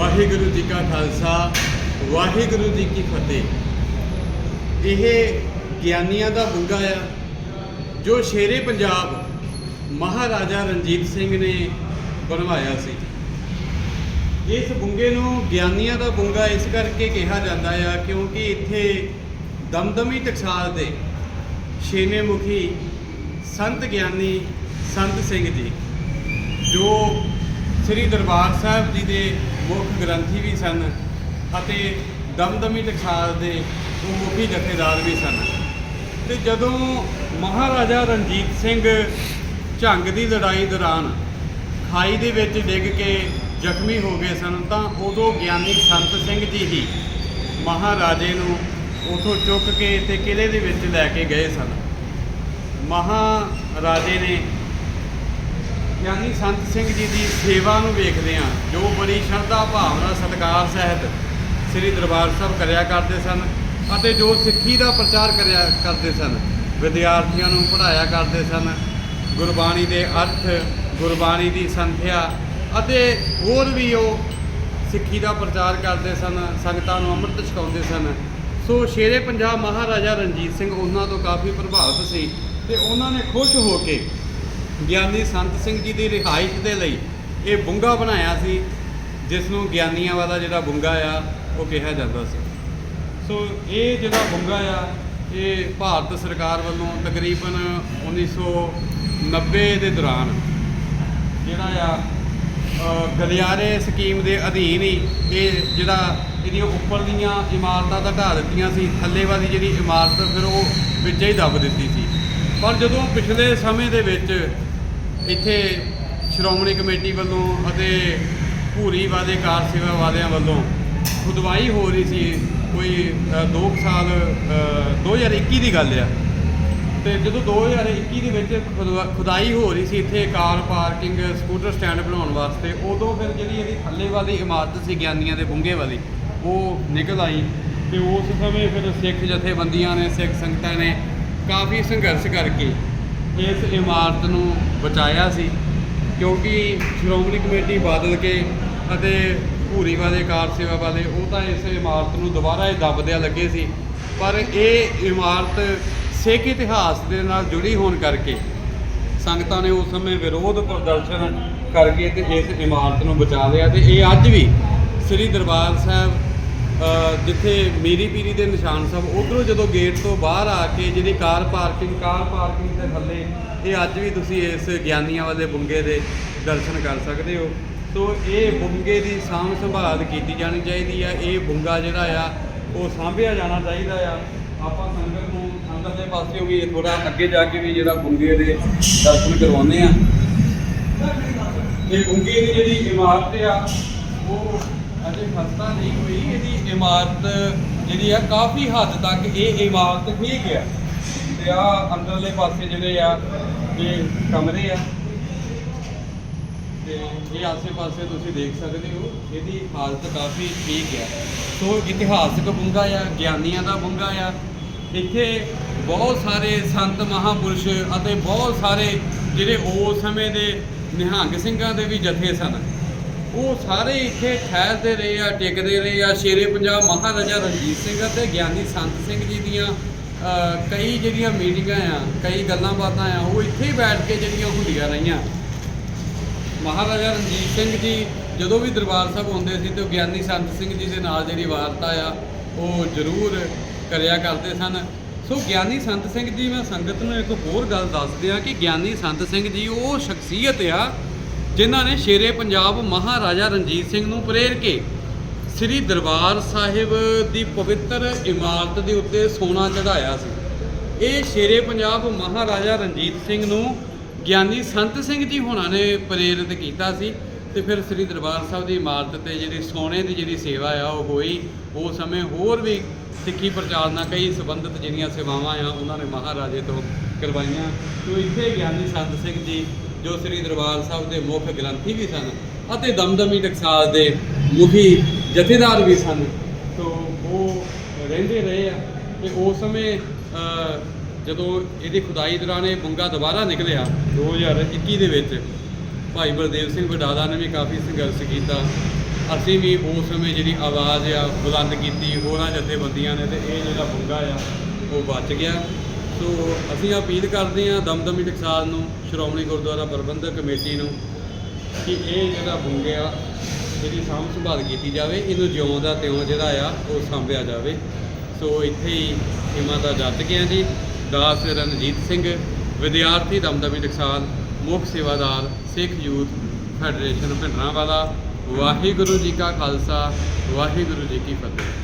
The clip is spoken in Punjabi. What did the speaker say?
ਵਾਹਿਗੁਰੂ ਜੀ ਕਾ ਖਾਲਸਾ, ਵਾਹਿਗੁਰੂ ਜੀ ਕੀ ਫਤਿਹ। ਇਹ ਗਿਆਨੀਆਂ ਦਾ ਬੁੰਗਾ ਆ, ਜੋ ਸ਼ੇਰੇ ਪੰਜਾਬ ਮਹਾਰਾਜਾ ਰਣਜੀਤ ਸਿੰਘ ਨੇ ਬਣਵਾਇਆ ਸੀ। ਇਸ ਬੁੰਗੇ ਨੂੰ ਗਿਆਨੀਆਂ ਦਾ ਬੁੰਗਾ ਇਸ ਕਰਕੇ ਕਿਹਾ ਜਾਂਦਾ ਆ, ਕਿਉਂਕਿ ਇੱਥੇ ਦਮਦਮੀ ਟਕਸਾਲ ਦੇ ਛੇਵੇਂ ਮੁਖੀ ਸੰਤ ਗਿਆਨੀ ਸੰਤ ਸਿੰਘ ਜੀ, ਜੋ ਸ੍ਰੀ ਦਰਬਾਰ ਸਾਹਿਬ ਜੀ ਦੇ ਮੁੱਖ ਗ੍ਰੰਥੀ ਵੀ ਸਨ ਅਤੇ ਦਮਦਮੀ ਟਕਸਾਲ ਦੇ ਉਹ ਮੁਖੀ ਜਥੇਦਾਰ ਵੀ ਸਨ। ਤੇ ਜਦੋਂ ਮਹਾਰਾਜਾ ਰਣਜੀਤ ਸਿੰਘ ਝੰਗ ਦੀ ਲੜਾਈ ਦੌਰਾਨ ਖਾਈ ਦੇ ਵਿੱਚ ਡਿੱਗ ਕੇ ਜ਼ਖਮੀ ਹੋ ਗਏ ਸਨ, ਤਾਂ ਉਦੋਂ ਗਿਆਨੀ ਸੰਤ ਸਿੰਘ ਜੀ ਹੀ ਮਹਾਰਾਜੇ ਨੂੰ ਉਥੋਂ ਚੁੱਕ ਕੇ ਤੇ ਕਿਲੇ ਦੇ ਵਿੱਚ ਲੈ ਕੇ ਗਏ ਸਨ। ਮਹਾਰਾਜੇ ਨੇ ਗਿਆਨੀ ਸੰਤ ਸਿੰਘ ਜੀ ਦੀ ਸੇਵਾ ਨੂੰ ਵੇਖਦੇ ਆ ਜੋ ਬੜੀ ਸ਼ਰਧਾ ਭਾਵਨਾ ਸਤਿਕਾਰ ਸਹਿਤ ਸ੍ਰੀ ਦਰਬਾਰ ਸਾਹਿਬ ਕਰਿਆ ਕਰਦੇ ਸਨ ਅਤੇ ਜੋ ਸਿੱਖੀ ਦਾ ਪ੍ਰਚਾਰ ਕਰਿਆ ਕਰਦੇ ਸਨ, ਵਿਦਿਆਰਥੀਆਂ ਨੂੰ ਪੜ੍ਹਾਇਆ ਕਰਦੇ ਸਨ, ਗੁਰਬਾਣੀ ਦੇ ਅਰਥ, ਗੁਰਬਾਣੀ ਦੀ ਸੰਥਿਆ ਅਤੇ ਹੋਰ ਵੀ ਉਹ ਸਿੱਖੀ ਦਾ ਪ੍ਰਚਾਰ ਕਰਦੇ ਸਨ, ਸੰਗਤਾਂ ਨੂੰ ਅੰਮ੍ਰਿਤ ਛਕਾਉਂਦੇ ਸਨ। ਸੋ ਸ਼ੇਰੇ ਪੰਜਾਬ ਮਹਾਰਾਜਾ ਰਣਜੀਤ ਸਿੰਘ ਉਹਨਾਂ ਤੋਂ ਕਾਫੀ ਪ੍ਰਭਾਵਿਤ ਸੀ ਤੇ ਉਹਨਾਂ ਨੇ ਖੁਸ਼ ਹੋ ਕੇ ਗਿਆਨੀ ਸੰਤ ਸਿੰਘ ਜੀ ਦੀ ਰਿਹਾਇਸ਼ ਦੇ ਲਈ ਇਹ ਬੁੰਗਾ ਬਣਾਇਆ ਸੀ ਜਿਸ ਨੂੰ ਗਿਆਨੀਆਂ ਵਾਲਾ ਜਿਹੜਾ ਬੁੰਗਾ ਆ, ਉਹ ਕਿਹਾ ਜਾਂਦਾ ਸੀ। ਸੋ ਇਹ ਜਿਹੜਾ ਬੁੰਗਾ ਆ, ਇਹ ਭਾਰਤ ਸਰਕਾਰ ਵੱਲੋਂ ਤਕਰੀਬਨ 1990 ਦੇ ਦੌਰਾਨ ਜਿਹੜਾ ਆ ਗਲਿਆਰੇ ਸਕੀਮ ਦੇ ਅਧੀਨ ਹੀ ਇਹ ਜਿਹੜਾ ਇਹਦੀਆਂ ਉੱਪਰ ਦੀਆਂ ਇਮਾਰਤਾਂ ਤਾਂ ਢਾ ਦਿੱਤੀਆਂ ਸੀ, ਥੱਲੇ ਵਾਲੀ ਜਿਹੜੀ ਇਮਾਰਤ ਫਿਰ ਉਹ ਵਿੱਚ ਹੀ ਦੱਬ ਦਿੱਤੀ ਸੀ। ਪਰ ਜਦੋਂ ਪਿਛਲੇ ਸਮੇਂ ਦੇ ਵਿੱਚ ਇੱਥੇ ਸ਼੍ਰੋਮਣੀ ਕਮੇਟੀ ਵੱਲੋਂ ਅਤੇ ਭੂਰੀ ਵਾਦੇ ਕਾਰ ਸੇਵਾ ਵਾਲਿਆਂ ਵੱਲੋਂ ਖੁਦਵਾਈ ਹੋ ਰਹੀ ਸੀ। ਕੋਈ 2 ਸਾਲ ਅ, 2021 ਦੀ ਗੱਲ ਆ। ਤੇ ਜਦੋਂ 2021 ਦੇ ਵਿੱਚ ਖੁਦਵਾ- ਖੁਦਾਈ ਹੋ ਰਹੀ ਸੀ ਇੱਥੇ ਕਾਰ ਪਾਰਕਿੰਗ ਸਕੂਟਰ ਸਟੈਂਡ ਬਣਾਉਣ ਵਾਸਤੇ ਉਦੋਂ ਫਿਰ ਜਿਹੜੀ ਇਹਦੀ ਥੱਲੇ ਵਾਲੀ ਇਮਾਰਤ ਸੀ ਗਿਆਨੀਆਂ ਦੇ ਬੁੰਗੇ ਵਾਲੀ ਉਹ ਨਿਕਲ ਆਈ ਤੇ ਉਸ ਸਮੇਂ ਫਿਰ ਸਿੱਖ ਜਥੇਬੰਦੀਆਂ ਨੇ ਸਿੱਖ ਸੰਗਤਾਂ ਨੇ ਕਾਫੀ ਸੰਘਰਸ਼ ਕਰਕੇ ਇਸ ਇਮਾਰਤ ਨੂੰ ਬਚਾਇਆ ਸੀ, ਕਿਉਂਕਿ ਸ਼੍ਰੋਮਣੀ ਕਮੇਟੀ ਬਦਲ ਕੇ ਅਤੇ ਭੂਰੀ ਵਾਲੇ, ਕਾਰ ਸੇਵਾ ਵਾਲੇ, ਉਹ ਤਾਂ ਇਸ ਇਮਾਰਤ ਨੂੰ ਦੁਬਾਰਾ ਇਹ ਦੱਬਦਿਆਂ ਲੱਗੇ ਸੀ। ਪਰ ਇਹ ਇਮਾਰਤ ਸਿੱਖ ਇਤਿਹਾਸ ਦੇ ਨਾਲ ਜੁੜੀ ਹੋਣ ਕਰਕੇ ਸੰਗਤਾਂ ਨੇ ਉਸ ਸਮੇਂ ਵਿਰੋਧ ਪ੍ਰਦਰਸ਼ਨ ਕਰਕੇ ਤੇ ਇਸ ਇਮਾਰਤ ਨੂੰ ਬਚਾ ਲਿਆ ਤੇ ਇਹ ਅੱਜ ਵੀ ਸ੍ਰੀ ਦਰਬਾਰ ਸਾਹਿਬ ਜਿੱਥੇ ਮੀਰੀ ਪੀਰੀ ਦੇ ਨਿਸ਼ਾਨ ਸਾਹਿਬ ਉਧਰੋਂ ਜਦੋਂ ਗੇਟ ਤੋਂ ਬਾਹਰ ਆ ਕੇ ਜਿਹੜੀ ਕਾਰ ਪਾਰਕਿੰਗ ਕਾਰ ਪਾਰਕਿੰਗ ਦੇ ਥੱਲੇ, ਇਹ ਅੱਜ ਵੀ ਤੁਸੀਂ ਇਸ ਗਿਆਨੀਆਂ ਵਾਲੇ ਬੁੰਗੇ ਦੇ ਦਰਸ਼ਨ ਕਰ ਸਕਦੇ ਹੋ। ਸੋ ਇਹ ਬੁੰਗੇ ਦੀ ਸਾਂਭ ਸੰਭਾਲ ਕੀਤੀ ਜਾਣੀ ਚਾਹੀਦੀ ਆ। ਇਹ ਬੁੰਗਾ ਜਿਹੜਾ ਆ, ਉਹ ਸਾਂਭਿਆ ਜਾਣਾ ਚਾਹੀਦਾ ਆ। ਆਪਾਂ ਸੰਗਤ ਨੂੰ ਅੰਦਰ ਦੇ ਪਾਸਿਓਂ ਵੀ ਥੋੜਾ ਅੱਗੇ ਜਾ ਕੇ ਵੀ ਜਿਹੜਾ ਬੁੰਗੇ ਦੇ ਦਰਸ਼ਨ ਕਰਵਾਉਂਦੇ ਆ। ਇਹ ਬੁੰਗੇ ਦੀ ਜਿਹੜੀ ਇਮਾਰਤ ਆ, ਉਹ ਅਜੇ ਖਸਤਾ ਨਹੀਂ ਹੋਈ ਇਹਦੀ ਇਮਾਰਤ ਜਿਹੜੀ ਆ, ਕਾਫੀ ਹੱਦ ਤੱਕ ਇਹ ਇਮਾਰਤ ਠੀਕ ਆ ਤੇ ਆ ਅੰਦਰਲੇ ਪਾਸੇ ਜਿਹੜੇ ਆ, ਇਹ ਕਮਰੇ ਆ। ਤੇ ਇਹ ਆਸੇ-ਪਾਸੇ ਤੁਸੀਂ ਦੇਖ ਸਕਦੇ ਹੋ, ਇਹਦੀ ਹਾਲਤ ਕਾਫੀ ਠੀਕ ਹੈ ਸੋ ਇਤਿਹਾਸਕ ਬੁੰਗਾ ਆ, ਗਿਆਨੀਆਂ ਦਾ ਬੁੰਗਾ ਆ। ਇੱਥੇ ਬਹੁਤ ਸਾਰੇ ਸੰਤ ਮਹਾਪੁਰਸ਼ ਅਤੇ ਬਹੁਤ ਸਾਰੇ ਜਿਹੜੇ ਉਸ ਸਮੇਂ ਦੇ ਨਿਹੰਗ ਸਿੰਘਾਂ ਦੇ ਵੀ ਜਥੇ ਸਨ। ਉਹ ਸਾਰੇ ਇੱਥੇ ਠਹਿਰਦੇ ਰਹੇ ਆ, ਟਿਕਦੇ ਰਹੇ ਆ। ਸ਼ੇਰੇ ਪੰਜਾਬ ਮਹਾਰਾਜਾ ਰਣਜੀਤ ਸਿੰਘ ਅਤੇ ਗਿਆਨੀ ਸੰਤ ਸਿੰਘ ਜੀ ਦੀਆਂ ਕਈ ਜਿਹੜੀਆਂ ਮੀਟਿੰਗਾਂ ਆ, ਕਈ ਗੱਲਾਂ ਬਾਤਾਂ ਆ, ਉਹ ਇੱਥੇ ਹੀ ਬੈਠ ਕੇ ਜਿਹੜੀਆਂ ਹੁੰਦੀਆਂ ਰਹੀਆਂ। ਮਹਾਰਾਜਾ ਰਣਜੀਤ ਸਿੰਘ ਜੀ ਜਦੋਂ ਵੀ ਦਰਬਾਰ ਸਾਹਿਬ ਆਉਂਦੇ ਸੀ ਤੇ ਉਹ ਗਿਆਨੀ ਸੰਤ ਸਿੰਘ ਜੀ ਦੇ ਨਾਲ ਜਿਹੜੀ ਵਾਰਤਾ ਆ, ਉਹ ਜ਼ਰੂਰ ਕਰਿਆ ਕਰਦੇ ਸਨ। ਸੋ ਗਿਆਨੀ ਸੰਤ ਸਿੰਘ ਜੀ, ਮੈਂ ਸੰਗਤ ਨੂੰ ਇੱਕ ਹੋਰ ਗੱਲ ਦੱਸ ਦਿਆਂ ਕਿ ਗਿਆਨੀ ਸੰਤ ਸਿੰਘ ਜੀ, ਉਹ ਸ਼ਖਸੀਅਤ ਆ। ਜਿਨ੍ਹਾਂ ਨੇ ਸ਼ੇਰੇ ਪੰਜਾਬ ਮਹਾਰਾਜਾ ਰਣਜੀਤ ਸਿੰਘ ਨੂੰ ਪ੍ਰੇਰ ਕੇ ਸ੍ਰੀ ਦਰਬਾਰ ਸਾਹਿਬ ਦੀ ਪਵਿੱਤਰ ਇਮਾਰਤ ਦੇ ਉੱਤੇ ਸੋਨਾ ਚੜਾਇਆ ਸੀ। ਇਹ ਸ਼ੇਰੇ ਪੰਜਾਬ ਮਹਾਰਾਜਾ ਰਣਜੀਤ ਸਿੰਘ ਨੂੰ ਗਿਆਨੀ ਸੰਤ ਸਿੰਘ ਜੀ ਹੋਣਾ ਨੇ ਪ੍ਰੇਰਿਤ ਕੀਤਾ ਸੀ ਤੇ ਫਿਰ ਸ੍ਰੀ ਦਰਬਾਰ ਸਾਹਿਬ ਦੀ ਇਮਾਰਤ ਤੇ ਜਿਹੜੀ ਸੋਨੇ ਦੀ ਜਿਹੜੀ ਸੇਵਾ ਆ ਉਹ ਹੋਈ। ਉਹ ਸਮੇਂ ਹੋਰ ਵੀ ਸਿੱਖੀ ਪ੍ਰਚਾਰ ਨਾਲ ਕਈ ਸੰਬੰਧਿਤ ਜਿਹੜੀਆਂ ਸੇਵਾਵਾਂ ਆ, ਉਹਨਾਂ ਨੇ ਮਹਾਰਾਜੇ ਤੋਂ ਕਰਵਾਈਆਂ। ਤੋਂ ਇੱਥੇ ਗਿਆਨੀ ਸੰਤ ਸਿੰਘ ਜੀ ਜੋ ਸ੍ਰੀ ਦਰਬਾਰ ਸਾਹਿਬ ਦੇ ਮੁੱਖ ਗ੍ਰੰਥੀ ਵੀ ਸਨ ਅਤੇ ਦਮਦਮੀ ਟਕਸਾਲ ਦੇ ਮੁਖੀ ਜਥੇਦਾਰ ਵੀ ਸਨ। ਤੋਂ ਉਹ ਰਹਿੰਦੇ ਰਹੇ ਆ ਤੇ ਉਸ ਸਮੇਂ ਜਦੋਂ ਇਹਦੀ ਖੁਦਾਈ ਦੌਰਾਨ ਇਹ ਬੁੰਗਾ ਦੁਬਾਰਾ ਨਿਕਲਿਆ 2021 ਦੇ ਵਿੱਚ, ਭਾਈ ਬਲਦੇਵ ਸਿੰਘ ਵਡਾਲਾ ਨੇ ਵੀ ਕਾਫੀ ਸੰਘਰਸ਼ ਕੀਤਾ। ਅਸੀਂ ਵੀ ਉਸ ਸਮੇਂ ਜਿਹੜੀ ਆਵਾਜ਼ ਆ, ਬੁਲੰਦ ਕੀਤੀ, ਹੋਰਾਂ ਜਥੇਬੰਦੀਆਂ ਨੇ ਤੇ ਇਹ ਜਿਹੜਾ ਬੁੰਗਾ ਆ, ਉਹ ਬਚ ਗਿਆ। ਸੋ ਅਸੀਂ ਅਪੀਲ ਕਰਦੇ ਹਾਂ ਦਮਦਮੀ ਟਕਸਾਲ ਨੂੰ, ਸ਼੍ਰੋਮਣੀ ਗੁਰਦੁਆਰਾ ਪ੍ਰਬੰਧਕ ਕਮੇਟੀ ਨੂੰ ਕਿ ਇਹ ਜਿਹੜਾ ਬੁੰਗਿਆ ਇਹਦੀ ਸਾਂਭ ਸੰਭਾਲ ਕੀਤੀ ਜਾਵੇ, ਇਹਨੂੰ ਜਿਉਂ ਦਾ ਤਿਉਂ ਜਿਹੜਾ ਆ, ਉਹ ਸਾਂਭਿਆ ਜਾਵੇ। ਸੋ ਇੱਥੇ ਹੀ ਹਿਮਾ ਦਾ ਜੱਤ ਗਿਆ ਜੀ, ਦਾਸ ਰਣਜੀਤ ਸਿੰਘ, ਵਿਦਿਆਰਥੀ ਦਮਦਮੀ ਟਕਸਾਲ, ਮੁੱਖ ਸੇਵਾਦਾਰ ਸਿੱਖ ਯੂਥ ਫੈਡਰੇਸ਼ਨ ਭਿੰਡਰਾਂਵਾਲਾ, ਵਾਹਿਗੁਰੂ ਜੀ ਕਾ ਖਾਲਸਾ, ਵਾਹਿਗੁਰੂ ਜੀ ਕੀ ਫਤਿਹ।